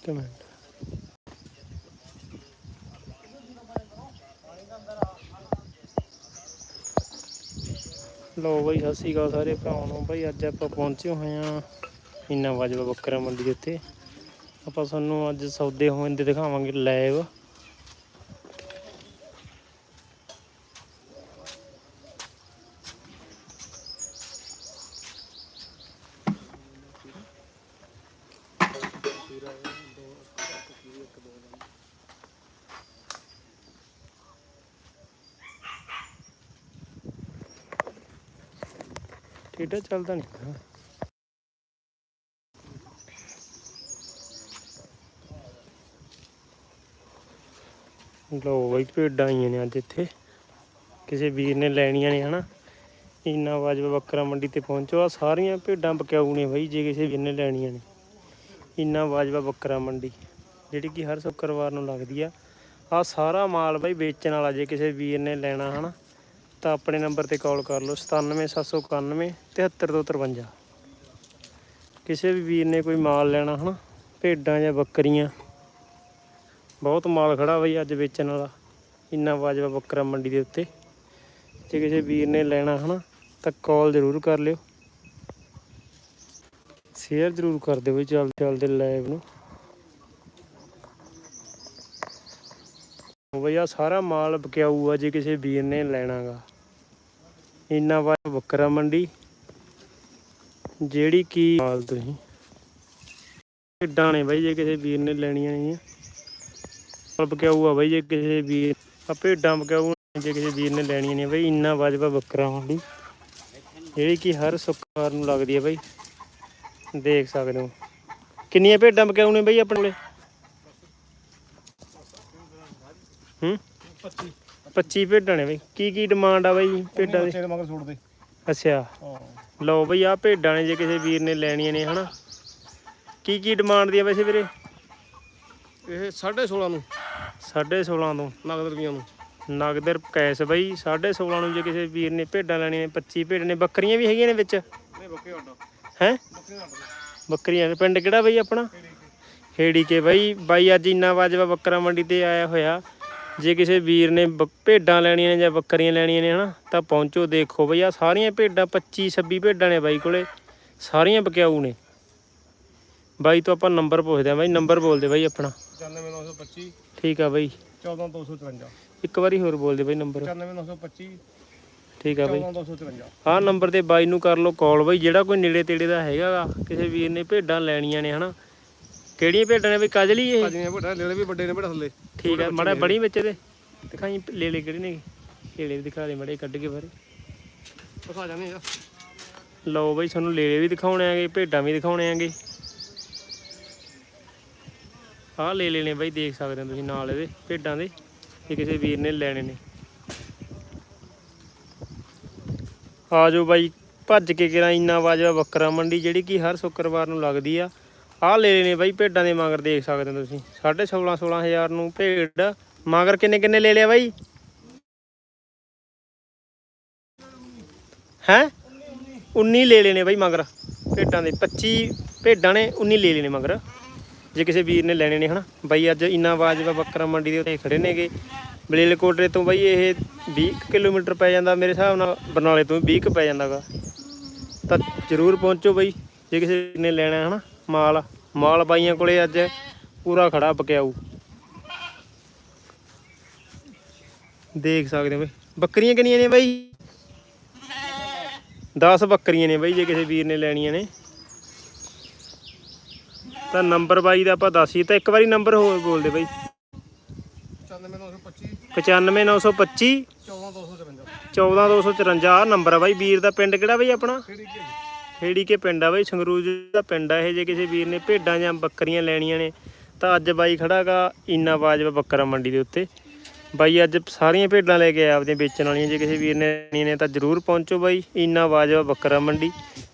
ਇੱਕ ਮਿੰਟ ਲੋ ਬਈ, ਸਤਿ ਸ਼੍ਰੀ ਅਕਾਲ ਸਾਰੇ ਭਰਾਵਾਂ ਨੂੰ। ਬਈ, ਅੱਜ ਆਪਾਂ ਪਹੁੰਚੇ ਹੋਏ ਆ ਇੰਨਾ ਵਾਜਵਾ ਬੱਕਰਾ ਮੰਡੀ ਦੇ ਉੱਤੇ। ਆਪਾਂ ਤੁਹਾਨੂੰ ਅੱਜ ਸੌਦੇ ਹੋਣ ਦੇ ਦਿਖਾਵਾਂਗੇ ਲਾਈਵ ਟੇਡਾ ਚੱਲਦਾ ਨਹੀਂ ਲੋ ਬਈ ਭੇਡਾਂ ਆਈਆਂ ਨੇ ਅੱਜ ਇੱਥੇ। ਕਿਸੇ ਵੀਰ ਨੇ ਲੈਣੀਆਂ ਨੇ, ਹਨਾ। ਇੰਨਾ ਵਾਜਬ ਬੱਕਰਾ ਮੰਡੀ ਤੇ ਪਹੁੰਚੋ। ਆ ਸਾਰੀਆਂ ਭੇਡਾਂ ਬਕਿਆਊ ਨੇ ਬਈ, ਜੇ ਕਿਸੇ ਵੀਰ ਨੇ ਲੈਣੀਆਂ ਨੇ। ਇੰਨਾ ਵਾਜਬ ਬੱਕਰਾ ਮੰਡੀ, ਜਿਹੜੀ ਕਿ ਹਰ ਸ਼ੁੱਕਰਵਾਰ ਨੂੰ ਲੱਗਦੀ ਆ। ਆ ਸਾਰਾ ਮਾਲ ਬਈ ਵੇਚਣ ਵਾਲਾ, ਜੇ ਕਿਸੇ ਵੀਰ ਨੇ ਲੈਣਾ, ਹਨਾ। ਤਾਂ ਆਪਣੇ ਨੰਬਰ ਤੇ ਕਾਲ ਕਰ ਲਓ 97791 73253 ਕਿਸੇ ਵੀ ਵੀਰ ਨੇ ਕੋਈ ਮਾਲ ਲੈਣਾ ਹਨਾ, ਭੇਡਾਂ ਜਾਂ ਬੱਕਰੀਆਂ, ਬਹੁਤ ਮਾਲ ਖੜਾ ਬਈ ਅੱਜ ਵੇਚਣ ਵਾਲਾ, ਇੰਨਾ ਵਾਜਵਾ ਬੱਕਰਾ ਮੰਡੀ ਦੇ ਉੱਤੇ। ਜੇ ਕਿਸੇ ਵੀਰ ਨੇ ਲੈਣਾ ਹਨਾ, ਤਾਂ ਕਾਲ ਜ਼ਰੂਰ ਕਰ ਲਿਓ। ਸ਼ੇਅਰ ਜ਼ਰੂਰ ਕਰ ਦਿਓ ਬਈ ਚੱਲ ਚੱਲਦੇ ਲਾਈਵ ਨੂੰ। ਉਹ ਬਈ ਆ ਸਾਰਾ ਮਾਲ ਬਕਿਆਊ ਆ ਜੇ ਕਿਸੇ ਵੀਰ ਨੇ ਲੈਣਾਗਾ। ਇੰਨਾ ਵਾ ਬੱਕਰਾ ਮੰਡੀ, ਜਿਹੜੀ ਕੀ ਮਾਲ ਤੁਸੀਂ? ਢਾਣੇ ਨੇ ਬਾਈ ਜੇ ਕਿਸੇ ਵੀਰ ਨੇ ਲੈਣੀਆਂ ਨਹੀਂ ਮਾਲ ਬਕਿਆਊ ਆ ਬਾਈ ਜੇ ਕਿਸੇ ਵੀਰ ਆ ਭੇਡਾਂ ਬਕਿਆਊ ਜੇ ਕਿਸੇ ਵੀਰ ਨੇ ਲੈਣੀਆਂ ਨੇ ਬਾਈ, ਇੰਨਾ ਵਾਜਬਾ ਬੱਕਰਾ ਮੰਡੀ। ਜਿਹੜੀ ਕਿ ਹਰ ਸ਼ੁੱਕਰਵਾਰ ਨੂੰ ਲੱਗਦੀ ਹੈ ਬਾਈ। ਦੇਖ ਸਕਦੇ ਹੋ। ਕਿੰਨੀਆਂ ਭੇਡਾਂ ਬਕਿਆਊ ਨੇ ਬਾਈ ਆਪਣੇ ਕੋਲੇ? ਹੂੰ? 25 25 ਭੇਡਾਂ ਨੇ ਬਾਈ। ਕੀ ਕੀ ਡਿਮਾਂਡ ਆ ਬਾਈ ਭੇਡਾਂ ਦੀ? ਬੱਚੇ ਦੇ ਮਗਰ ਛੋੜ ਦੇ। ਅੱਛਾ। ਹਾਂ। ਲਓ ਬਈ ਆ ਭੇਡਾਂ ਨੇ ਜੇ ਕਿਸੇ ਵੀਰ ਨੇ ਲੈਣੀਆਂ ਨੇ ਹਨਾ। ਕੀ ਕੀ ਡਿਮਾਂਡ ਦੀ ਆ ਵੈਸੇ ਵੀਰੇ? ਇਹ 16.5 ਨੂੰ। 16.5 ਤੋਂ। ਨਗਦ ਰੁਪਈਆਂ ਨੂੰ। ਨਗਦਰ ਕੈਸ਼ ਬਈ। 16.5 ਨੂੰ ਜੇ ਕਿਸੇ ਵੀਰ ਨੇ ਭੇਡਾਂ ਲੈਣੀਆਂ ਨੇ 25 ਭੇਡ ਨੇ। ਬੱਕਰੀਆਂ ਵੀ ਹੈਗੀਆਂ ਨੇ ਵਿੱਚ? ਨਹੀਂ ਬੱਕੇ ਆਡਾ ਹੈ? ਬੱਕਰੀਆਂ ਪਿੰਡ ਕਿਹੜਾ ਬਈ ਆਪਣਾ? ਹੇੜੀ ਕੇ ਬਈ। ਬਾਈ ਅੱਜ ਇੰਨਾ ਵਾਜਵਾ ਬੱਕਰਾ ਮੰਡੀ ਤੇ ਆਇਆ ਹੋਇਆ। ਜੇ ਕਿਸੇ ਵੀਰ ਨੇ ਭੇਡਾਂ ਲੈਣੀਆਂ ਨੇ ਜਾਂ ਬੱਕਰੀਆਂ ਲੈਣੀਆਂ ਨੇ ਹਨਾ ਤਾਂ ਪਹੁੰਚੋ ਦੇਖੋ ਬਈ ਆ ਸਾਰੀਆਂ ਭੇਡਾਂ 25 26 ਭੇਡਾਂ ਨੇ ਬਾਈ ਕੋਲੇ। ਸਾਰੀਆਂ ਬਕਿਆਊ ਨੇ। ਬਾਈ ਤੋਂ ਆਪਾਂ ਨੰਬਰ ਪੁੱਛਦੇ ਆ ਬਾਈ ਨੰਬਰ ਬੋਲ ਦੇ ਬਾਈ ਆਪਣਾ। 94925 ਠੀਕ ਆ ਬਾਈ। 14253 ਇੱਕ ਵਾਰੀ ਹੋਰ ਬੋਲ ਦੇ ਬਾਈ ਨੰਬਰ। 94925 ਠੀਕ ਆ ਬਾਈ। 14253 ਆਹ ਨੰਬਰ ਤੇ ਬਾਈ ਨੂੰ ਕਰ ਲਓ ਕਾਲ ਬਾਈ ਜਿਹੜਾ ਕੋਈ ਨੇੜੇ ਤੇੜੇ ਦਾ ਹੈਗਾ ਕਿਸੇ ਵੀਰ ਨੇ ਭੇਡਾਂ ਲੈਣੀਆਂ ਨੇ ਹਨਾ ਕਿਹੜੀਆਂ ਭੇਡਾਂ ਨੇ ਬਈ ਕਾਜਲੀ ਇਹ? ਭਾਜੀਆਂ ਵੱਡਾ ਲੈਲੇ ਵੀ ਵੱਡੇ ਨੇ ਬੜਾ ਥੱਲੇ। ਠੀਕ ਆ ਮੜਾ ਬੜੀ ਵਿੱਚ ਦੇ ਦਿਖਾਈ ਲੈ ਲੈ ਕਿਹੜੇ ਨੇ? ਕੇਲੇ ਵੀ ਦਿਖਾ ਦੇ ਮੜੇ ਕੱਢ ਕੇ ਬਾਰੇ ਦਿਖਾ ਜਾਣੇ ਆ ਲਓ ਬਈ ਤੁਹਾਨੂੰ ਲੇਲੇ ਵੀ ਦਿਖਾਉਣੇ ਆਂਗੇ ਭੇਡਾਂ ਵੀ ਦਿਖਾਉਣੇ ਆਂਗੇ। ਆਹ ਲੈ ਲੈਣੇ ਬਈ ਦੇਖ ਸਕਦੇ ਹੋ ਤੁਸੀਂ ਨਾਲ ਇਹਦੇ ਭੇਡਾਂ ਦੇ। ਜੇ ਕਿਸੇ ਵੀਰ ਨੇ ਲੈਣੇ ਨੇ। ਆ ਜਾਓ ਬਾਈ ਭੱਜ ਕੇ ਕਿਰਾ ਇੰਨਾ ਵਾਜਵਾ ਬੱਕਰਾ ਮੰਡੀ ਜਿਹੜੀ ਕਿ ਹਰ ਸ਼ੁੱਕਰਵਾਰ ਨੂੰ ਲੱਗਦੀ ਆ। ਆਹ ਲੈ ਲੈਣੇ ਬਾਈ, ਭੇਡਾਂ ਦੇ ਮਗਰ ਦੇਖ ਸਕਦੇ ਹੋ ਤੁਸੀਂ। 16.5 16000 ਨੂੰ ਭੇਡ। ਮਗਰ ਕਿੰਨੇ ਕਿੰਨੇ ਲੈ ਲਿਆ ਬਾਈ? ਹੈ? 19 ਲੈ ਲੈਣੇ ਬਾਈ ਮਗਰ। ਭੇਡਾਂ ਦੇ 25 ਭੇਡਾਂ ਨੇ 19 ਲੈ ਲੈਣੇ ਮਗਰ। ਜੇ ਕਿਸੇ ਵੀਰ ਨੇ ਲੈਣੇ ਨੇ, ਹਨਾ। ਬਾਈ ਅੱਜ ਇੰਨਾ ਵਾਜਵਾ ਬੱਕਰਾ ਮੰਡੀ ਦੇ ਉੱਤੇ ਖੜੇ ਨੇਗੇ। ਬਲੇਲਕੋਟਰੇ ਤੋਂ ਬਾਈ ਇਹ 20 ਕੁ ਕਿਲੋਮੀਟਰ ਪੈ ਜਾਂਦਾ, ਮੇਰੇ ਹਿਸਾਬ ਨਾਲ ਬਰਨਾਲੇ ਤੋਂ 20 ਕੁ ਪੈ ਜਾਂਦਾਗਾ। ਤਾਂ ਜ਼ਰੂਰ ਪਹੁੰਚੋ ਬਾਈ, ਜੇ ਕਿਸੇ ਵੀਰ ਨੇ ਲੈਣਾ, ਹਨਾ। ਮਾਲ ਮਾਲ ਬਾਈਆਂ ਕੋਲੇ ਅੱਜ ਪੂਰਾ ਖੜਾ ਬਕਿਆਊ। ਦੇਖ ਸਕਦੇ ਹੋ ਬਾਈ, ਬੱਕਰੀਆਂ ਕਿੰਨੀਆਂ ਨੇ ਬਾਈ? 10 ਬੱਕਰੀਆਂ ਨੇ ਬਾਈ ਜੇ ਕਿਸੇ ਵੀਰ ਨੇ ਲੈਣੀਆਂ ਨੇ। ਤਾਂ ਨੰਬਰ ਬਾਈ ਦਾ ਆਪਾਂ ਦੱਸ ਹੀ ਤਾਂ ਇੱਕ ਵਾਰੀ ਨੰਬਰ ਹੋਰ ਬੋਲ ਦੇ ਬਾਈ। 94925 95925 14253 14254 ਆਹ ਨੰਬਰ ਆ ਬਾਈ ਵੀਰ ਦਾ, ਪਿੰਡ ਕਿਹੜਾ ਬਾਈ ਆਪਣਾ? ਕਿਹੜੀ ਕੀ ਕੇ ਪਿੰਡ ਆ ਬਾਈ, ਸੰਗਰੂਰ ਦਾ ਪਿੰਡ ਆ ਇਹ, ਜੇ ਕਿਸੇ ਵੀਰ ਨੇ ਭੇਡਾਂ ਜਾਂ ਬੱਕਰੀਆਂ ਲੈਣੀਆਂ ਨੇ, ਤਾਂ ਅੱਜ ਬਾਈ ਖੜਾਗਾ ਇੰਨਾ ਬਾਜਵਾ ਬੱਕਰਾ ਮੰਡੀ ਦੇ ਉੱਤੇ। ਬਾਈ ਅੱਜ ਸਾਰੀਆਂ ਭੇਡਾਂ ਲੈ ਕੇ ਆਇਆ ਆਪਦੀਆਂ ਵੇਚਣ ਵਾਲੀਆਂ, ਜੇ ਕਿਸੇ ਵੀਰ ਨੇ ਲੈਣੀਆਂ ਨੇ ਤਾਂ ਜਰੂਰ ਪਹੁੰਚੋ ਬਾਈ, ਇੰਨਾ ਬਾਜਵਾ ਬੱਕਰਾ ਮੰਡੀ,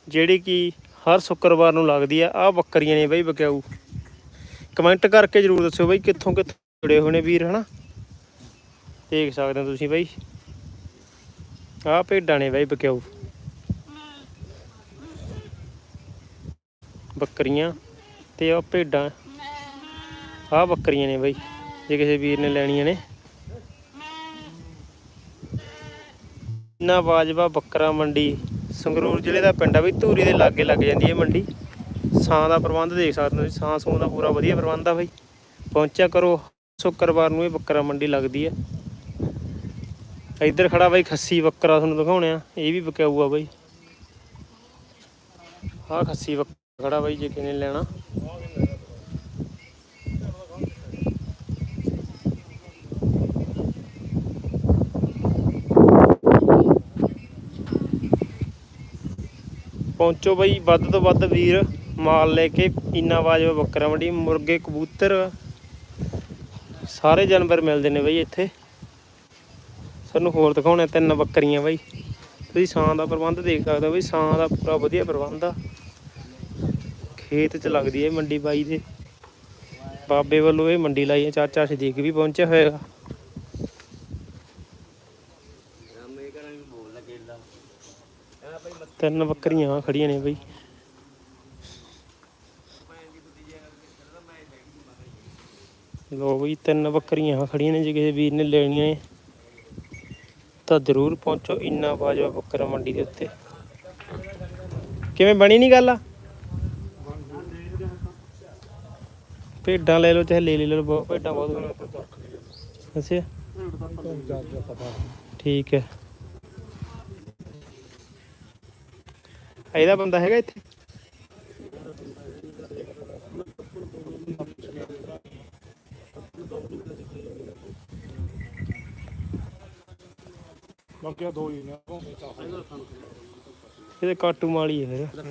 ਜਿਹੜੀ ਕਿ ਹਰ ਸ਼ੁੱਕਰਵਾਰ ਨੂੰ ਲੱਗਦੀ ਆ, ਆਹ ਬੱਕਰੀਆਂ ਨੇ ਬਾਈ ਬਕਿਆਊ ਕਮੈਂਟ ਕਰਕੇ ਜਰੂਰ ਦੱਸਿਓ ਬਾਈ, ਕਿੱਥੋਂ ਕਿੱਥੋਂ ਜੁੜੇ ਹੋਏ ਨੇ ਵੀਰ, ਹਨਾ? ਦੇਖ ਸਕਦੇ ਹੋ ਤੁਸੀਂ ਬਾਈ। ਆਹ ਭੇਡਾਂ ਨੇ ਬਾਈ ਬਕਿਆਊ ਬੱਕਰੀਆਂ ਤੇ ਉਹ ਭੇਡਾਂ। ਆਹ ਬੱਕਰੀਆਂ ਨੇ ਬਾਈ ਜੇ ਕਿਸੇ ਵੀਰ ਨੇ ਲੈਣੀਆਂ ਨੇ। ਨਾ ਬਾਜਵਾ ਬੱਕਰਾ ਮੰਡੀ ਸੰਗਰੂਰ ਜ਼ਿਲ੍ਹੇ ਦਾ ਪਿੰਡ ਆ ਵੀ ਧੂਰੀ ਦੇ ਲਾਗੇ ਲੱਗ ਜਾਂਦੀ ਹੈ ਮੰਡੀ। ਸਾਂ ਦਾ ਪ੍ਰਬੰਧ ਦੇਖ ਸਕਦੇ ਹੋ ਤੁਸੀਂ, ਸਾਂ ਸੂੰ ਦਾ ਪੂਰਾ ਵਧੀਆ ਪ੍ਰਬੰਧ ਆ ਬਾਈ। ਪਹੁੰਚਿਆ ਕਰੋ ਸ਼ੁੱਕਰਵਾਰ ਨੂੰ ਇਹ ਬੱਕਰਾ ਮੰਡੀ ਲੱਗਦੀ ਹੈ ਇੱਧਰ ਖੜਾ ਬਾਈ ਖੱਸੀ ਬੱਕਰਾ ਤੁਹਾਨੂੰ ਦਿਖਾਉਣੇ ਆ ਇਹ ਵੀ ਵਿਕਾਊ ਆ ਬਾਈ। ਆਹ ਖੱਸੀ ਬੱਕਰਾ ਖੜਾ ਬਾਈ, ਜੇ ਕਿਸੇ ਲੈਣਾ। ਪਹੁੰਚੋ ਬਈ, ਵੱਧ ਤੋਂ ਵੱਧ ਵੀਰ, ਮਾਲ ਲੈ ਕੇ, ਇੰਨਾ ਵਾਜਬ ਬੱਕਰਾ ਮੰਡੀ ਮੁਰਗੇ, ਕਬੂਤਰ, ਸਾਰੇ ਜਾਨਵਰ ਮਿਲਦੇ ਨੇ ਬਈ ਇੱਥੇ। ਸਾਨੂੰ ਹੋਰ ਦਿਖਾਉਣੇ ਤਿੰਨ ਬੱਕਰੀਆਂ ਬਈ। ਤੁਸੀਂ ਸਾਂ ਦਾ ਪ੍ਰਬੰਧ ਦੇਖ ਸਕਦੇ ਹੋ ਬਈ, ਸਾਂ ਦਾ ਪੂਰਾ ਵਧੀਆ ਪ੍ਰਬੰਧ ਆ। ਖੇਤ 'ਚ ਲੱਗਦੀ ਹੈ ਮੰਡੀ ਬਾਈ ਦੇ। ਬਾਬੇ ਵੱਲੋਂ ਇਹ ਮੰਡੀ ਲਾਈ ਹੈ, ਚਾਚਾ ਸਦੀਕ ਵੀ ਪਹੁੰਚਿਆ ਹੋਏਗਾ ਤਿੰਨ ਬੱਕਰੀਆਂ ਖੜੀਆਂ ਨੇ ਬਈ। ਲੋ ਬਈ, ਤਿੰਨ ਬੱਕਰੀਆਂ ਖੜੀਆਂ ਨੇ ਜੇ ਕਿਸੇ ਵੀਰ ਨੇ ਲੈਣੀਆਂ ਨੇ। ਤਾਂ ਜ਼ਰੂਰ ਪਹੁੰਚੋ, ਇੰਨਾ ਬਾਜਵਾ ਬੱਕਰਾ ਮੰਡੀ ਦੇ ਉੱਤੇ। ਕਿਵੇਂ, ਬਣੀ ਨਹੀਂ ਗੱਲ? ਭੇਡਾਂ ਲੈ ਲਓ ਚਾਹੇ ਲੈ ਲੈ ਲਓ ਬਹੁਤ ਭੇਡਾਂ ਬਹੁਤ ਅੱਛਾ। ਠੀਕ ਹੈ। ਇਹਦਾ ਬੰਦਾ ਹੈਗਾ ਇੱਥੇ? ਬਾਕੀ ਦੋ ਹੀ ਨੇ। ਇਹਦੇ ਕਾਟੂ ਮਾਲੀ ਹੈ ਫਿਰ।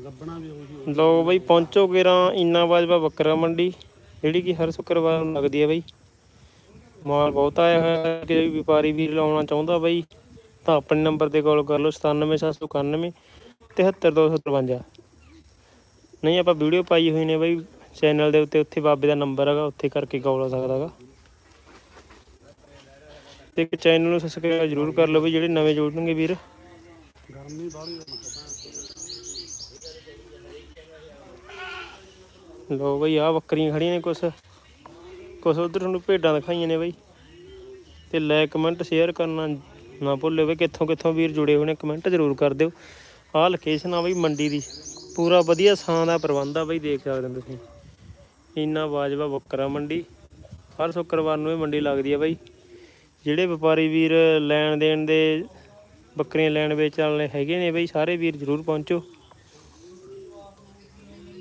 ਲੱਭਣਾ ਵੀ ਉਹੀ ਲੋ ਬਈ ਪਹੁੰਚੋ ਗੇਰਾਂ ਇੰਨਾ ਬਾਜਵਾ ਬੱਕਰਾ ਮੰਡੀ ਜਿਹੜੀ ਕਿ ਹਰ ਸ਼ੁੱਕਰਵਾਰ ਨੂੰ ਲੱਗਦੀ ਹੈ ਬਈ। ਮਾਲ ਬਹੁਤ ਆਇਆ ਹੋਇਆ ਹੈ ਕਿ ਵਪਾਰੀ ਵੀਰ ਲਾਉਣਾ ਚਾਹੁੰਦਾ ਬਈ ਤਾਂ ਆਪਣੇ ਨੰਬਰ ਤੇ ਕਾਲ ਕਰ ਲਓ 97791 73253 ਨਹੀਂ ਆਪਾਂ ਵੀਡੀਓ ਪਾਈ ਹੋਈ ਨੇ ਬਈ ਚੈਨਲ ਦੇ ਉੱਤੇ ਉੱਥੇ ਬਾਬੇ ਦਾ ਨੰਬਰ ਹੈਗਾ ਉੱਥੇ ਕਰਕੇ ਕਾਲ ਆ ਸਕਦਾ ਹੈਗਾ। ਤੇ ਇੱਕ ਚੈਨਲ ਨੂੰ ਸਬਸਕ੍ਰਾਈਬ ਜ਼ਰੂਰ ਕਰ ਲਓ ਬਈ ਜਿਹੜੇ ਨਵੇਂ ਜੁੜਨਗੇ ਵੀਰ। ਗਰਮੀ ਬਾਹਲੀ ਲੋ ਬਈ ਆ ਬੱਕਰੀਆਂ ਖੜੀਆਂ ਨੇ ਕੁਛ। ਕੁਛ ਉਧਰ ਤੁਹਾਨੂੰ ਭੇਡਾਂ ਦਿਖਾਈਆਂ ਨੇ ਬਈ। ਤੇ ਲਾਈਕ ਕਮੈਂਟ ਸ਼ੇਅਰ ਕਰਨਾ ਨਾ ਭੁੱਲਿਓ ਬਈ, ਕਿੱਥੋਂ ਕਿੱਥੋਂ ਵੀਰ ਜੁੜੇ ਹੋਏ ਨੇ ਕਮੈਂਟ ਜ਼ਰੂਰ ਕਰ ਦਿਓ। ਆਹ ਲੋਕੇਸ਼ਨ ਆ ਬਈ ਮੰਡੀ ਦੀ। ਪੂਰਾ ਵਧੀਆ ਸਾਂ ਦਾ ਪ੍ਰਬੰਧ ਆ ਬਈ, ਦੇਖ ਸਕਦੇ ਹੋ ਤੁਸੀਂ। ਇੰਨਾ ਬਾਜਵਾ ਬੱਕਰਾ ਮੰਡੀ। ਹਰ ਸ਼ੁੱਕਰਵਾਰ ਨੂੰ ਇਹ ਮੰਡੀ ਲੱਗਦੀ ਆ ਬਈ। ਜਿਹੜੇ ਵਪਾਰੀ ਵੀਰ ਲੈਣ ਦੇਣ ਦੇ ਬੱਕਰੀਆਂ ਲੈਣ ਵੇਚਣ ਵਾਲੇ ਹੈਗੇ ਨੇ ਬਈ, ਸਾਰੇ ਵੀਰ ਜ਼ਰੂਰ ਪਹੁੰਚੋ।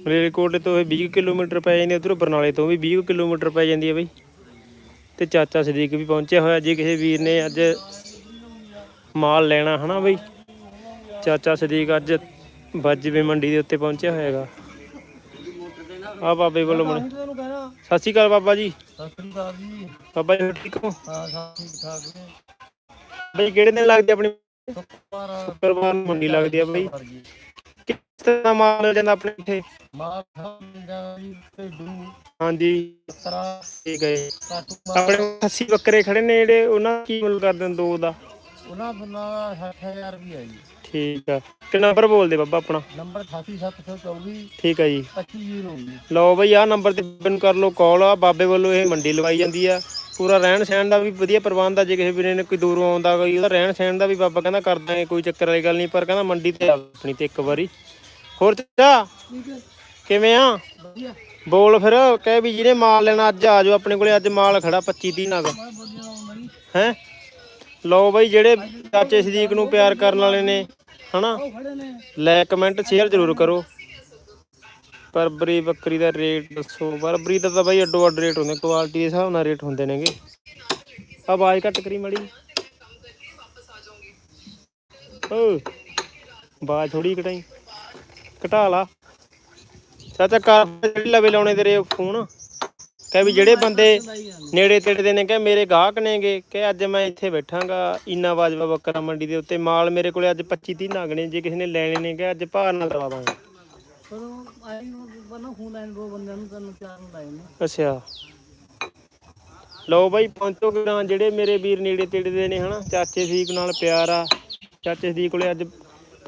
ਮਲੇਰਕੋਟ ਤੋਂ ਇਹ 20 ਕਿਲੋਮੀਟਰ ਪੈ ਜਾਂਦੀ ਉਧਰੋਂ ਬਰਨਾਲੇ ਤੋਂ ਵੀ 20 ਕਿਲੋਮੀਟਰ ਪੈ ਜਾਂਦੀ ਹੈ ਬਈ। ਤੇ ਚਾਚਾ ਸਦੀਕ ਵੀ ਪਹੁੰਚਿਆ ਹੋਇਆ ਜੇ ਕਿਸੇ ਵੀਰ ਨੇ ਅੱਜ ਮਾਲ ਲੈਣਾ ਹਨਾ ਬਈ। ਚਾਚਾ ਸਦੀਕ ਅੱਜ ਵੱਜਵੇ ਮੰਡੀ ਦੇ ਉੱਤੇ ਪਹੁੰਚਿਆ ਹੋਏਗਾ ਆ ਬਾਬੇ ਵੱਲੋਂ ਕਹਿਣਾ ਸਤਿ ਸ਼੍ਰੀ ਅਕਾਲ ਬਾਬਾ ਜੀ। ਸਤਿ ਸ੍ਰੀ ਅਕਾਲ ਜੀ ਬਾਬਾ ਜੀ ਠੀਕ ਹੋ? ਹਾਂ ਠੀਕ ਠਾਕ ਨੇ ਬਈ ਕਿਹੜੇ ਦਿਨ ਲੱਗਦੀ ਆਪਣੀ? ਸ਼ੁੱਕਰਵਾਰ ਮੰਡੀ ਲੱਗਦੀ ਆ ਬਈ। ਤਰ੍ਹਾਂ ਦਾ ਮਾਲ ਮਿਲ ਜਾਂਦਾ ਆਪਣੇ ਇੱਥੇ ਮਾਂ ਖਾਂਦਾ ਜੀ ਭੇਡੂ ਹਾਂਜੀ। ਤਰਾ ਠੀਕ ਹੈ ਜੀ। ਕਾਟੂ ਆਪਣੇ ਕੋਲ 80 ਬੱਕਰੇ ਖੜੇ ਨੇ ਜਿਹੜੇ ਉਹਨਾਂ ਦਾ ਕੀ ਮੁੱਲ ਕਰਦੇ ਨੇ ਦੋ ਦਾ? ਉਹਨਾਂ ਬੰਨਾ 60000 ਰੁਪਏ ਜੀ। ਠੀਕ ਆ। ਕਿ ਨੰਬਰ ਬੋਲ ਦੇ ਬਾਬਾ ਆਪਣਾ। ਨੰਬਰ 88724 ਠੀਕ ਆ ਜੀ। 25 ਜੀ ਲਓ ਬਈ ਆਹ ਨੰਬਰ ਤੇ ਮੈਨੂੰ ਕਰ ਲਓ ਕਾਲ ਆ ਬਾਬੇ ਵੱਲੋਂ ਇਹ ਮੰਡੀ ਲਵਾਈ ਜਾਂਦੀ ਆ। ਪੂਰਾ ਰਹਿਣ ਸਹਿਣ ਦਾ ਵੀ ਵਧੀਆ ਪ੍ਰਬੰਧ ਆ। ਜੇ ਕਿਸੇ ਵੀਰੇ ਨੇ ਕੋਈ ਦੂਰੋਂ ਆਉਂਦਾ ਕੋਈ ਉਹਦਾ ਰਹਿਣ ਸਹਿਣ ਦਾ ਵੀ ਬਾਬਾ ਕਹਿੰਦਾ ਕਰ ਦਾਂਗੇ ਕੋਈ ਚੱਕਰ ਵਾਲੀ ਗੱਲ ਨਹੀਂ। ਪਰ ਕਹਿੰਦਾ ਮੰਡੀ ਤੇ ਆ ਆਪਣੀ ਤੇ ਇੱਕ ਵਾਰੀ। ਹੋਰ ਚਾਚਾ? ਕਿਵੇਂ ਆ? ਬੋਲ ਫਿਰ, ਕਹਿ ਵੀ ਜਿਹਨੇ ਮਾਲ ਲੈਣਾ ਅੱਜ ਆ ਜਾਓ, ਆਪਣੇ ਕੋਲੇ ਅੱਜ ਮਾਲ ਖੜਾ 25 30 ਨਗ ਹੈ? ਲਓ ਬਈ ਜਿਹੜੇ ਚਾਚੇ ਸਦੀਕ ਨੂੰ ਪਿਆਰ ਕਰਨ ਵਾਲੇ ਨੇ, ਹਨਾ? ਉਹ ਕਮੈਂਟ ਸ਼ੇਅਰ ਜ਼ਰੂਰ ਕਰੋ। ਬਰਬਰੀ ਬੱਕਰੀ ਦਾ ਰੇਟ ਦੱਸੋ। ਬਰਬਰੀ ਦਾ ਤਾਂ ਬਾਈ ਅੱਡੋ ਅੱਡ ਰੇਟ ਹੁੰਦੇ ਕੁਆਲਿਟੀ ਦੇ ਹਿਸਾਬ ਨਾਲ ਰੇਟ ਹੁੰਦੇ ਨੇਗੇ। ਆਵਾਜ਼ ਘੱਟ ਕਰੀ ਮੜੀ। ਓ ਆਵਾਜ਼ ਥੋੜੀ ਕਟਾਈ। ਘਟਾ ਲਾ। ਚਾਚਾ ਕਾਰ ਜਿਹੜੀ ਲਵੇ ਲਾਉਣੇ ਤੇਰੇ ਫੋਨ। ਕਹਿ ਵੀ ਜਿਹੜੇ ਬੰਦੇ ਨੇੜੇ ਤੇੜੇ ਦੇ ਨੇ ਕਿ ਮੇਰੇ ਗਾਹਕ ਨੇਗੇ ਕਿ ਅੱਜ ਮੈਂ ਇੱਥੇ ਬੈਠਾਂਗਾ ਇਨਾ ਬਾਜਵਾ ਬੱਕਰਾ ਮੰਡੀ ਦੇ ਉੱਤੇ ਮਾਲ ਮੇਰੇ ਕੋਲੇ ਅੱਜ 25 30 ਨਗ ਨੇ ਜੇ ਕਿਸੇ ਨੇ ਲੈਣੇ ਨੇ ਕਿ ਅੱਜ ਭਾਰ ਨਾਲ ਦਵਾ ਦਾਂਗਾ। ਪਰ ਆਈ ਨੂੰ ਬਣਾ ਫੋਨ ਲਾਈਨ ਦੋ ਬੰਦਿਆਂ ਨੂੰ ਤੈਨੂੰ ਚਾਰ ਨੂੰ ਲਾਏ ਨੇ। ਅੱਛਾ। ਲਓ ਬਾਈ ਪਹੁੰਚੋ ਗਰਾਂ ਜਿਹੜੇ ਮੇਰੇ ਵੀਰ ਨੇੜੇ ਤੇੜੇ ਦੇ ਨੇ ਹਨਾ ਚਾਚੇ ਸਦੀਕ ਨਾਲ ਪਿਆਰ ਆ। ਚਾਚੇ ਸਦੀਕ ਕੋਲੇ ਅੱਜ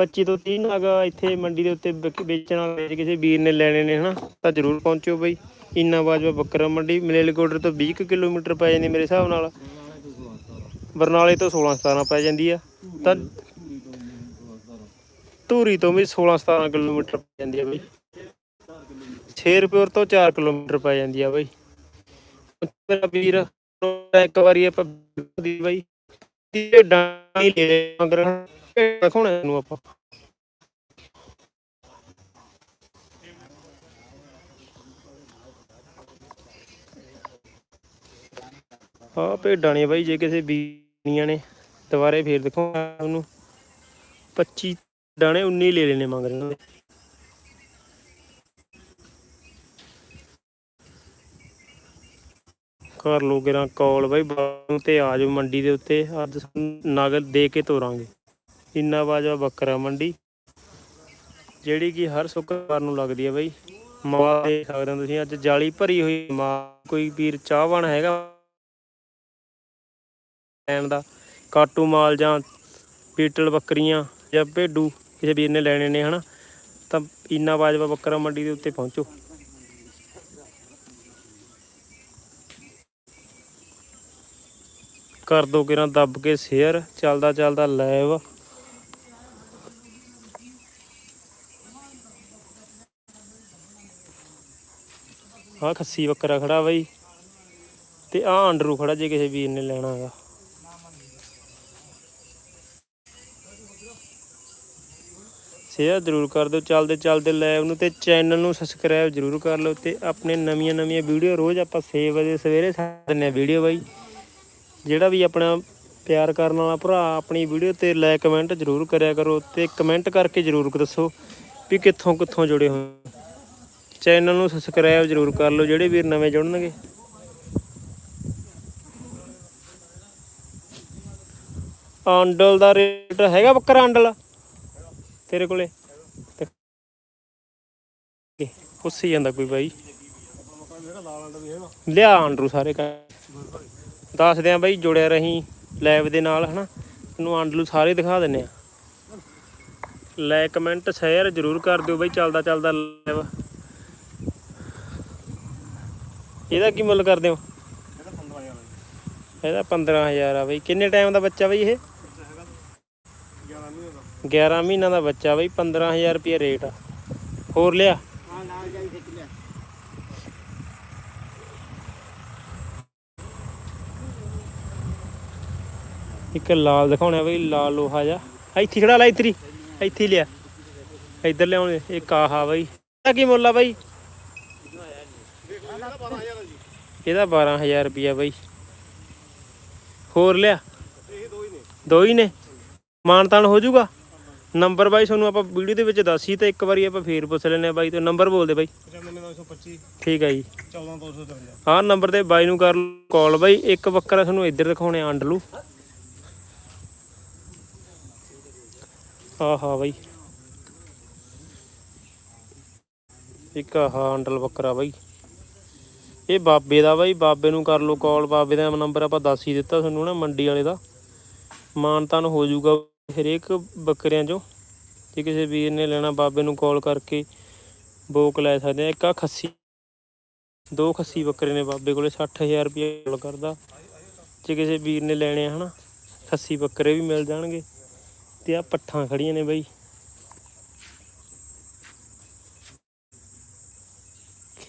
25 ਤੋਂ 30 ਨਗ ਇੱਥੇ ਮੰਡੀ ਦੇ ਉੱਤੇ ਵਿਕ- ਵੇਚਣ ਵਾਲੇ ਜੇ ਕਿਸੇ ਵੀਰ ਨੇ ਲੈਣੇ ਨੇ ਹਨਾ, ਤਾਂ ਜ਼ਰੂਰ ਪਹੁੰਚੋ ਬਾਈ। ਇੰਨਾ ਬਾਜਵਾ ਬੱਕਰਾ ਮੰਡੀ ਮਲੇਲਕੋਟਰ ਤੋਂ 20 ਕੁ ਕਿਲੋਮੀਟਰ ਪੈ ਜਾਂਦੀ ਮੇਰੇ ਹਿਸਾਬ ਨਾਲ। ਬਰਨਾਲੇ ਤੋਂ 16 17 ਪੈ ਜਾਂਦੀ ਆ। ਤਾਂ ਧੂਰੀ ਤੋਂ ਵੀ 16 17 ਕਿਲੋਮੀਟਰ ਪੈ ਜਾਂਦੀ ਆ ਬਈ। ਸ਼ੇਰਪੁਰ ਤੋਂ 4 ਕਿਲੋਮੀਟਰ ਪੈ ਜਾਂਦੀ ਆ ਬਈ। ਮੇਰਾ ਵੀਰ, ਇੱਕ ਵਾਰੀ ਆਪਾਂ ਦੀ ਬਈ ਇਹ ਡਾਣੀ ਲੈ ਮਗਰ ਦਿਖਾਉਣਾ ਨੂੰ ਆਪਾਂ। ਆ ਭੇਡਾਂ ਨੇ ਬਾਈ, ਜੇ ਕਿਸੇ ਬੀਨੀਆਂ ਨੇ ਦੁਬਾਰੇ ਫੇਰ ਦਿਖਾਉਣਾ ਉਹਨੂੰ। 25 ਦਾਣੇ 19 ਲੈ ਲੈਣੇ ਮੰਗ ਰਹੇ ਉਹਨਾਂ ਦੇ ਕਰ ਲੋ ਕਿਰਾਂ ਕਾਲ ਬਾਈ, ਬਾਹਰ ਤੇ ਆ ਜਾਓ ਮੰਡੀ ਦੇ ਉੱਤੇ। ਅੱਜ ਸਾਨੂੰ ਨਗਦ ਦੇ ਕੇ ਤੋਰਾਂਗੇ। ਇੰਨਾ ਬਾਜਵਾ ਬੱਕਰਾ ਮੰਡੀ, ਜਿਹੜੀ ਕਿ ਹਰ ਸ਼ੁੱਕਰਵਾਰ ਨੂੰ ਲੱਗਦੀ ਹੈ ਬਈ। ਮਾਲ ਦੇਖ ਸਕਦੇ ਹੋ ਤੁਸੀਂ, ਅੱਜ ਜਾਲੀ ਭਰੀ ਹੋਈ ਮਾਲ ਕੋਈ ਵੀਰ ਚਾਹਵਾਨ ਹੈਗਾ? ਲੈਣ ਦਾ, ਕਾਟੂ ਮਾਲ ਜਾਂ ਪੀਟਲ ਬੱਕਰੀਆਂ ਜਾਂ ਭੇਡੂ ਕਿਸੇ ਵੀਰ ਨੇ ਲੈਣੇ ਨੇ, ਹਨਾ? ਤਾਂ ਇੰਨਾ ਬਾਜਵਾ ਬੱਕਰਾ ਮੰਡੀ ਦੇ ਉੱਤੇ ਪਹੁੰਚੋ। ਕਰ ਦੋ ਕਿਰਾਂ ਦੱਬ ਕੇ ਸ਼ੇਅਰ, ਚੱਲਦਾ ਚੱਲਦਾ ਲਾਈਵ ਆ ਖੱਸੀ ਬੱਕਰਾ ਖੜਾ ਬਾਈ। ਤੇ ਆ ਅੰਡਰੂ ਖੜਾ ਜੇ ਕਿਸੇ ਵੀਰ ਨੇ ਲੈਣਾ ਹੈਗਾ। ਸ਼ੇਅਰ ਜ਼ਰੂਰ ਕਰ ਦਿਓ, ਚੱਲਦੇ ਚੱਲਦੇ ਲਾਈਵ ਨੂੰ ਤੇ ਚੈਨਲ ਨੂੰ ਸਬਸਕ੍ਰਾਈਬ ਜ਼ਰੂਰ ਕਰ ਲਓ ਤੇ ਆਪਣੇ ਨਵੀਆਂ ਨਵੀਆਂ ਵੀਡੀਓ ਰੋਜ਼ ਆਪਾਂ 6 ਵਜੇ ਸਵੇਰੇ ਛੱਡ ਦਿੰਦੇ ਵੀਡੀਓ ਬਾਈ। ਜਿਹੜਾ ਵੀ ਆਪਣਾ ਪਿਆਰ ਕਰਨ ਵਾਲਾ ਭਰਾ ਆਪਣੀ ਵੀਡੀਓ ਤੇ ਲਾਈਕ ਕਮੈਂਟ ਜ਼ਰੂਰ ਕਰਿਆ ਕਰੋ ਤੇ ਕਮੈਂਟ ਕਰਕੇ ਜ਼ਰੂਰ ਦੱਸੋ ਵੀ ਕਿੱਥੋਂ ਕਿੱਥੋਂ ਜੁੜੇ ਹੋ। ਚੈਨਲ ਨੂੰ ਸਬਸਕ੍ਰਾਈਬ ਜ਼ਰੂਰ ਕਰ ਲਓ, ਜਿਹੜੇ ਵੀਰ ਨਵੇਂ ਜੁੜਨਗੇ। ਆਂਡਲ ਦਾ ਰੇਟ ਹੈਗਾ ਬੱਕਰਾ ਆਂਡਲ ਤੇਰੇ ਕੋਲੇ? ਤੇ ਪੁੱਛੀ ਜਾਂਦਾ ਕੋਈ ਬਾਈ। ਲਿਆ ਆਂਡਰੂ ਸਾਰੇ ਕਾ ਦੱਸਦੇ ਆ ਬਾਈ, ਜੁੜਿਆ ਰਹੀ ਲਾਈਵ ਦੇ ਨਾਲ, ਹਨਾ? ਤੈਨੂੰ ਆਂਡਲੂ ਸਾਰੇ ਦਿਖਾ ਦਿੰਨੇ ਆ। ਲਾਈਕ ਕਮੈਂਟ ਸ਼ੇਅਰ ਜ਼ਰੂਰ ਕਰ ਦਿਓ ਬਾਈ ਚੱਲਦਾ ਚੱਲਦਾ ਲਾਈਵ ਇਹਦਾ ਕੀ ਮੁੱਲ ਕਰਦੇ ਹੋ? ਇਹਦਾ 15000 ਆ ਬਾਈ। ਕਿੰਨੇ ਟਾਈਮ ਦਾ ਬੱਚਾ ਬਾਈ ਇਹ? 11 ਮਹੀਨਾ ਦਾ ਬੱਚਾ ਬਾਈ 15000 ਰੁਪਏ ਰੇਟ ਆ। ਹੋਰ ਲਿਆ? ਇੱਕ ਲਾਲ ਦਿਖਾਉਣਾ ਬਈ, ਲਾਲ ਲੋਹਾ ਜਾ ਇੱਥੇ ਖੜਾ ਲੈ ਇੱਥੇ ਇੱਥੇ ਲਿਆ। ਇੱਧਰ ਲਿਆਉਣੇ, ਇੱਕ ਆਹਾ ਬਾਈ। ਕੀ ਮੁੱਲ ਆ ਬਾਈ? ਇਹਦਾ 12000 ਰੁਪਿਆ ਬਾਈ। ਹੋਰ ਲਿਆ? ਦੋ ਹੀ ਨੇ। ਮਾਨਤਾਨ ਹੋ ਜਾਊਗਾ? ਨੰਬਰ ਬਾਈ ਤੁਹਾਨੂੰ ਆਪਾਂ ਵੀਡੀਓ ਦੇ ਵਿੱਚ ਦੱਸੀ ਤੇ ਇੱਕ ਵਾਰੀ ਆਪਾਂ ਫੇਰ ਪੁੱਛ ਲੈਨੇ ਆ ਬਾਈ ਤੋਂ। ਨੰਬਰ ਬੋਲ ਦੇ ਬਾਈ 925 ਠੀਕ ਹੈ ਜੀ। 14253 ਆਹ ਨੰਬਰ ਤੇ ਬਾਈ ਨੂੰ ਕਰ ਕਾਲ ਬਾਈ। ਇੱਕ ਬੱਕਰਾ ਤੁਹਾਨੂੰ ਇੱਧਰ ਦਿਖਾਉਣੇ ਆਂਡਲੂ ਆਹਾ ਬਾਈ। ਇੱਕ ਆਹ ਆਂਡਲ ਬੱਕਰਾ ਬਾਈ। ਇਹ ਬਾਬੇ ਦਾ ਬਾਈ, ਬਾਬੇ ਨੂੰ ਕਰ ਲਓ ਕਾਲ ਬਾਬੇ ਦਾ ਨੰਬਰ ਆਪਾਂ ਦੱਸ ਹੀ ਦਿੱਤਾ ਤੁਹਾਨੂੰ ਨਾ ਮੰਡੀ ਵਾਲੇ ਦਾ। ਮਾਨਤਾਨ ਹੋ ਜਾਊਗਾ ਹਰੇਕ ਬੱਕਰਿਆਂ ਚੋਂ। ਜੇ ਕਿਸੇ ਵੀਰ ਨੇ ਲੈਣਾ ਬਾਬੇ ਨੂੰ ਕਾਲ ਕਰਕੇ ਬੋਕ ਲੈ ਸਕਦੇ ਆ। ਇੱਕ ਆ ਖੱਸੀ, ਦੋ ਖੱਸੀ ਬੱਕਰੇ ਨੇ ਬਾਬੇ ਕੋਲੇ 60000 ਰੁਪਏ ਕੋਲ ਕਰਦਾ। ਜੇ ਕਿਸੇ ਵੀਰ ਨੇ ਲੈਣੇ ਆ ਹਨਾ, ਖੱਸੀ ਬੱਕਰੇ ਵੀ ਮਿਲ ਜਾਣਗੇ। ਤੇ ਆ ਪੱਠਾਂ ਖੜੀਆਂ ਨੇ ਬਾਈ।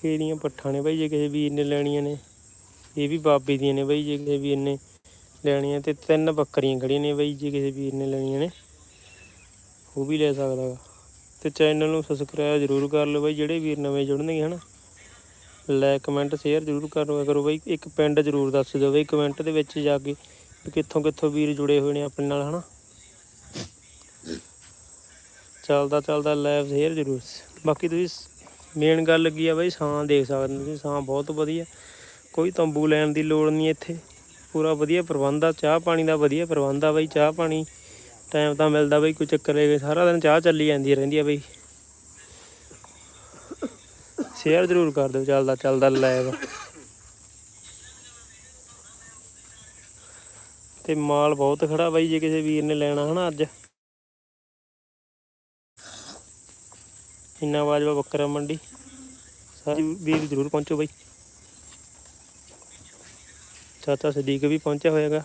ਖੇੜੀਆਂ ਪੱਠਾਂ ਨੇ ਬਾਈ, ਜੇ ਕਿਸੇ ਵੀਰ ਨੇ ਲੈਣੀਆਂ ਨੇ। ਇਹ ਵੀ ਬਾਬੇ ਦੀਆਂ ਨੇ ਬਾਈ, ਜੇ ਕਿਸੇ ਵੀਰ ਨੇ ਲੈਣੀਆਂ ਤੇ ਤਿੰਨ ਬੱਕਰੀਆਂ ਖੜੀਆਂ ਨੇ ਬਾਈ, ਜੇ ਕਿਸੇ ਵੀਰ ਨੇ ਲੈਣੀਆਂ ਨੇ। ਉਹ ਵੀ ਲੈ ਸਕਦਾ ਗਾ। ਤੇ ਚੈਨਲ ਨੂੰ ਸਬਸਕ੍ਰਾਈਬ ਜ਼ਰੂਰ ਕਰ ਲਓ ਬਾਈ, ਜਿਹੜੇ ਵੀਰ ਨਵੇਂ ਜੁੜਨਗੇ, ਹਨਾ। ਲਾਈਕ ਕਮੈਂਟ ਸ਼ੇਅਰ ਜ਼ਰੂਰ ਕਰਵਾ ਕਰੋ ਬਾਈ। ਇੱਕ ਪਿੰਡ ਜ਼ਰੂਰ ਦੱਸ ਦਿਓ ਬਾਈ ਕਮੈਂਟ ਦੇ ਵਿੱਚ ਜਾ ਕੇ ਵੀ ਕਿੱਥੋਂ ਕਿੱਥੋਂ ਵੀਰ ਜੁੜੇ ਹੋਏ ਨੇ ਆਪਣੇ ਨਾਲ, ਹਨਾ। ਚੱਲਦਾ ਚੱਲਦਾ ਲਾਈਵ ਸ਼ੇਅਰ ਜ਼ਰੂਰ। ਬਾਕੀ ਤੁਸੀਂ ਮੇਨ ਗੱਲ ਲੱਗੀ ਆ ਬਾਈ ਸਾਂ ਦੇਖ ਸਕਦੇ ਤੁਸੀਂ ਸਾਂ ਬਹੁਤ ਵਧੀਆ। ਕੋਈ ਤੰਬੂ ਲੈਣ ਦੀ ਲੋੜ ਨਹੀਂ ਇੱਥੇ। ਪੂਰਾ ਵਧੀਆ ਪ੍ਰਬੰਧ ਆ, ਚਾਹ ਪਾਣੀ ਦਾ ਵਧੀਆ ਪ੍ਰਬੰਧ ਆ ਬਾਈ, ਚਾਹ ਪਾਣੀ ਟਾਈਮ ਤਾਂ ਮਿਲਦਾ ਬਾਈ, ਕੋਈ ਚੱਕਰ ਨਹੀਂ। ਸਾਰਾ ਦਿਨ ਚਾਹ ਚੱਲੀ ਜਾਂਦੀ ਰਹਿੰਦੀ ਆ ਬਾਈ। ਸ਼ੇਅਰ ਜ਼ਰੂਰ ਕਰ ਦਿਓ, ਚੱਲਦਾ ਚੱਲਦਾ ਲਾਈਵ ਤੇ ਮਾਲ ਬਹੁਤ ਖੜਾ ਬਾਈ, ਜੇ ਕਿਸੇ ਵੀਰ ਨੇ ਲੈਣਾ ਹਨਾ ਅੱਜ। ਇੰਨਾ ਵਾਜਵਾ ਬੱਕਰਾ ਮੰਡੀ। ਸਾਰੇ ਵੀਰ ਜ਼ਰੂਰ ਪਹੁੰਚੋ ਬਾਈ। ਚਾਚਾ ਸਦੀਕ ਵੀ ਪਹੁੰਚਿਆ ਹੋਏਗਾ